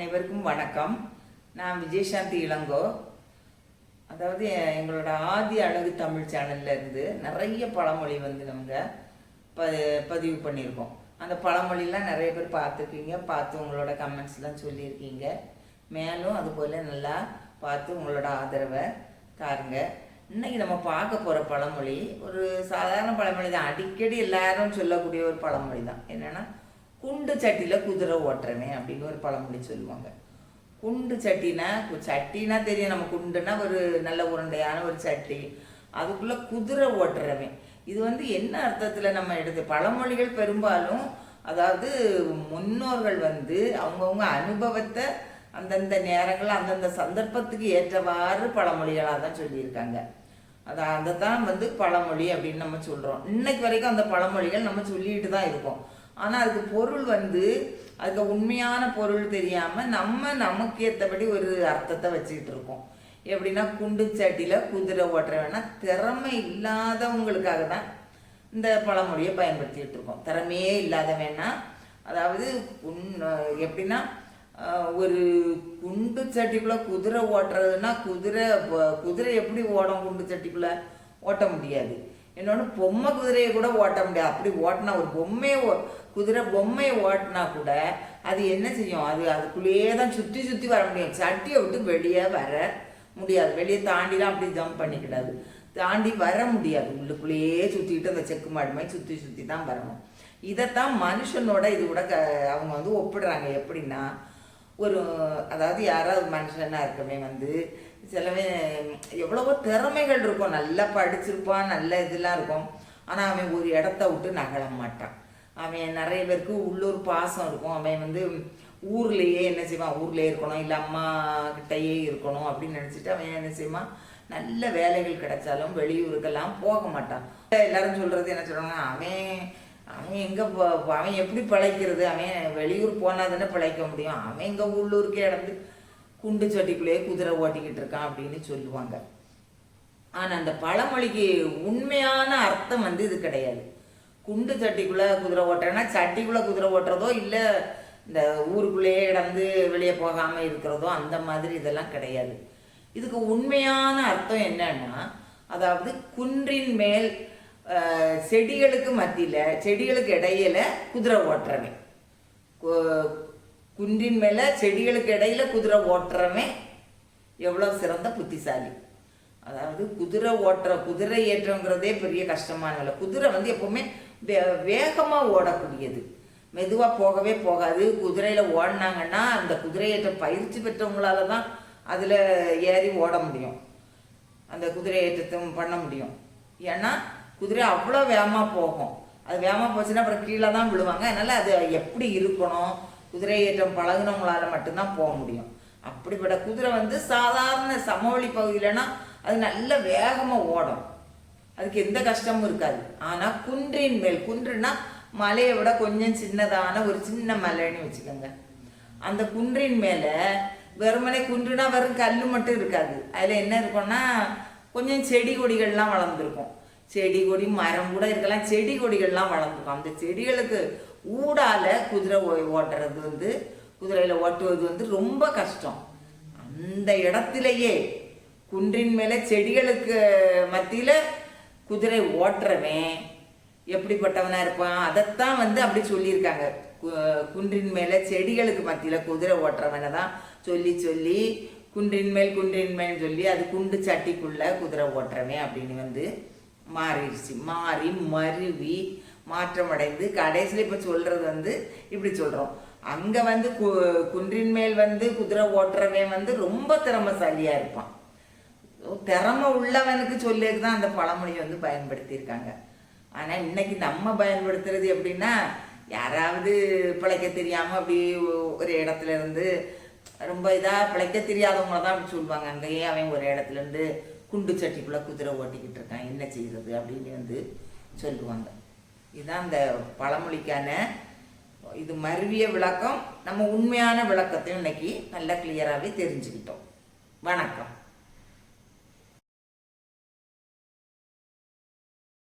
அனைவருக்கும் வணக்கம். நான் விஜயசாந்தி இளங்கோ. அதாவது எங்களோட ஆதி அழகு தமிழ் சேனல்ல இருந்து நிறைய பழமொழி வந்து நம்ம ப பதிவு பண்ணியிருக்கோம். அந்த பழமொழிலாம் நிறைய பேர் பார்த்துருக்கீங்க. பார்த்து உங்களோட கமெண்ட்ஸ்லாம் சொல்லியிருக்கீங்க. மேலும் அதுபோல் நல்லா பார்த்து உங்களோட ஆதரவை தாருங்க. இன்னைக்கு நம்ம பார்க்க போகிற பழமொழி ஒரு சாதாரண பழமொழி தான் அடிக்கடி எல்லாரும் சொல்லக்கூடிய ஒரு பழமொழி தான் என்னென்னா குண்டு சட்டியில் குதிரை ஓட்டுறமே அப்படின்னு ஒரு பழமொழி சொல்லுவாங்க. குண்டு சட்டினா சட்டினா தெரியும் நம்ம குண்டுனா ஒரு நல்ல உருண்டையான ஒரு சட்டி. அதுக்குள்ளே குதிரை ஓட்டுறவன். இது வந்து என்ன அர்த்தத்தில் நம்ம எடுத்து பழமொழிகள் பெரும்பாலும் அதாவது முன்னோர்கள் வந்து அவங்கவுங்க அனுபவத்தை அந்தந்த நேரங்கள் அந்தந்த சந்தர்ப்பத்துக்கு ஏற்றவாறு பழமொழிகளாக தான் சொல்லியிருக்காங்க. அதை அதை தான் வந்து பழமொழி அப்படின்னு நம்ம சொல்கிறோம் இன்னைக்கு வரைக்கும் அந்த பழமொழிகள் நம்ம சொல்லிட்டு தான் இருக்கோம். ஆனால் அதுக்கு பொருள் வந்து அதுக்கு உண்மையான பொருள் தெரியாமல் நம்ம நமக்கு ஏற்றபடி ஒரு அர்த்தத்தை வச்சுக்கிட்டு இருக்கோம். எப்படின்னா குண்டு சட்டியில் குதிரை ஓட்டுற ஓட்டுறவனா திறமை இல்லாதவங்களுக்காக தான் இந்த பழமொழியை பயன்படுத்திகிட்டு இருக்கோம். திறமையே இல்லாதவனா அதாவது உன் எப்படின்னா ஒரு குண்டு சட்டிக்குள்ளே குதிரை ஓட்டுறதுன்னா குதிரை குதிரை எப்படி ஓடும் குண்டு சட்டிக்குள்ளே? ஓட்ட முடியாது. இன்னொன்று பொம்மை குதிரையை கூட ஓட்ட முடியாது. அப்படி ஓட்டினா ஒரு பொம்மையை ஓ- குதிரை பொம்மையை ஓட்டினா கூட அது என்ன செய்யும்? அது அதுக்குள்ளேயே தான் சுற்றி சுற்றி வர முடியும். சட்டியை விட்டு வெளியே வர முடியாது. வெளியே தாண்டிலாம் அப்படி ஜம்ப் பண்ணிக்கிடாது. தாண்டி வர முடியாது. உள்ளுக்குள்ளேயே சுற்றிக்கிட்டு அந்த செக்கு மாடு மாதிரி சுற்றி சுற்றி தான் வரணும். இதைத்தான் மனுஷனோட இது கூட க அவங்க வந்து ஒப்பிடுறாங்க. எப்படின்னா ஒரு அதாவது யாராவது மனுஷனாக இருக்கவே வந்து சிலவே எவ்வளவோ திறமைகள் இருக்கும். நல்லா படிச்சிருப்பான் நல்ல இதெல்லாம் இருக்கும். ஆனால் அவன் ஒரு இடத்த விட்டு நகல மாட்டான். அவன் நிறைய பேருக்கு உள்ளூர் பாசம் இருக்கும். அவன் வந்து ஊர்லேயே என்ன செய்வான்? ஊர்லேயே இருக்கணும் இல்லை அம்மா கிட்டயே இருக்கணும் அப்படின்னு நினச்சிட்டு அவன் என்ன செய்வான்? நல்ல வேலைகள் கிடைச்சாலும் வெளியூருக்கெல்லாம் போக மாட்டான். எல்லாரும் சொல்கிறது என்ன சொல்கிறாங்கன்னா அவன் அவன் எங்கே அவன் எப்படி பிழைக்கிறது? அவன் வெளியூர் போனால் தானே பிழைக்க முடியும். அவன் எங்கள் உள்ளூருக்கே இடந்து குண்டு சட்டிக்குள்ளேயே குதிரை ஓட்டிக்கிட்டு இருக்கான் அப்படின்னு சொல்லுவாங்க. ஆனால் அந்த பழமொழிக்கு உண்மையான அர்த்தம் வந்து இது கிடையாது. குண்டு சட்டிக்குள்ளே குதிரை ஓட்டுறேன்னா சட்டிக்குள்ளே குதிரை ஓட்டுறதோ இல்லை இந்த ஊருக்குள்ளேயே இடந்து வெளியே போகாமல் இருக்கிறதோ அந்த மாதிரி இதெல்லாம் கிடையாது. இதுக்கு உண்மையான அர்த்தம் என்னன்னா அதாவது குன்றின் மேல் செடிகளுக்கு மத்தியில் செடிகளுக்கு இடையில குதிரை ஓட்டுறவன். குன்றின் மேல செடிகளுக்கு இடையில குதிரை ஓட்டுறவன் எவ்வளவு சிறந்த புத்திசாலி. அதாவது குதிரை ஓட்டுற குதிரை ஏற்றங்கிறதே பெரிய கஷ்டமான இல்லை குதிரை வந்து எப்பவுமே வே வேகமாக ஓடக்கூடியது. மெதுவாக போகவே போகாது. குதிரையில் ஓடினாங்கன்னா அந்த குதிரையேற்ற பயிற்சி பெற்றவங்களால தான் அதில் ஏறி ஓட முடியும். அந்த குதிரை ஏற்றத்தும் பண்ண முடியும். ஏன்னா குதிரை அவ்வளோ வேகமாக போகும். அது வேகமாக போச்சுன்னா அப்புறம் கீழே தான் விழுவாங்க. அதனால் அது எப்படி இருக்கணும்? குதிரை ஏற்றம் பழகினவங்களால மட்டும்தான் போக முடியும். அப்படிப்பட்ட குதிரை வந்து சாதாரண சமவெளி பகுதியிலனா அது நல்ல வேகமாக ஓடும். அதுக்கு எந்த கஷ்டமும் இருக்காது. ஆனால் குன்றின் மேல் குன்றுனா மலையை விட கொஞ்சம் சின்னதான ஒரு சின்ன மலைன்னு வச்சுக்கோங்க. அந்த குன்றின் மேலே வெறுமனே குன்றுனா வெறும் கல் மட்டும் இருக்காது. அதில் என்ன இருக்கும்னா கொஞ்சம் செடி கொடிகள்லாம் வளர்ந்துருக்கும். செடி கொடி மரம் கூட இருக்கலாம். செடி கொடிகள்லாம் வளர்ந்துருக்கும் அந்த செடிகளுக்கு ஊடால குதிரை ஓட்டுறது வந்து குதிரையில் ஓட்டுவது வந்து ரொம்ப கஷ்டம். அந்த இடத்துலையே குன்றின் மேலே செடிகளுக்கு மத்தியில் குதிரை ஓட்டுறவன் எப்படிப்பட்டவனாக இருப்பான்? அதைத்தான் வந்து அப்படி சொல்லியிருக்காங்க. கு- குன்றின் மேலே செடிகளுக்கு மத்தியில் குதிரை ஓட்டுறவனை தான் சொல்லி சொல்லி குன்றின் மேல் குன்றின் மேல் சொல்லி அது குண்டு சட்டிக்குள்ளே குதிரை ஓட்டுறவன் அப்படின்னு வந்து மாறிடுச்சு. மாறி மருவி மாற்றமடைந்து கடைசியில் இப்போ சொல்கிறது வந்து இப்படி சொல்கிறோம் அங்கே வந்து கு- குன்றின் மேல் வந்து குதிரை ஓட்டுறவன் வந்து ரொம்ப திறமசாலியா இருப்பான். திறமை உள்ளவனுக்கு சொல்லியது தான் அந்த பழமொழியை வந்து பயன்படுத்தியிருக்காங்க. ஆனால் இன்னைக்கு நம்ம பயன்படுத்துறது எப்படின்னா யாராவது பிழைக்க தெரியாமல் அப்படி ஒரு இடத்துல இருந்து ரொம்ப இதாக பிழைக்க தெரியாதவங்கள தான் அப்படி சொல்லுவாங்க. அங்கேயே அவன் ஒரு இடத்துல இருந்து குண்டு சட்டிக்குள்ளே குதிரை ஓட்டிக்கிட்டு இருக்கான் என்ன செய்கிறது அப்படின்னு வந்து சொல்லுவாங்க. இதுதான் அந்த பழமொழிக்கான இது மருவிய விளக்கம். நம்ம உண்மையான விளக்கத்தையும் இன்னைக்கு நல்லா கிளியராகவே தெரிஞ்சுக்கிட்டோம். வணக்கம்.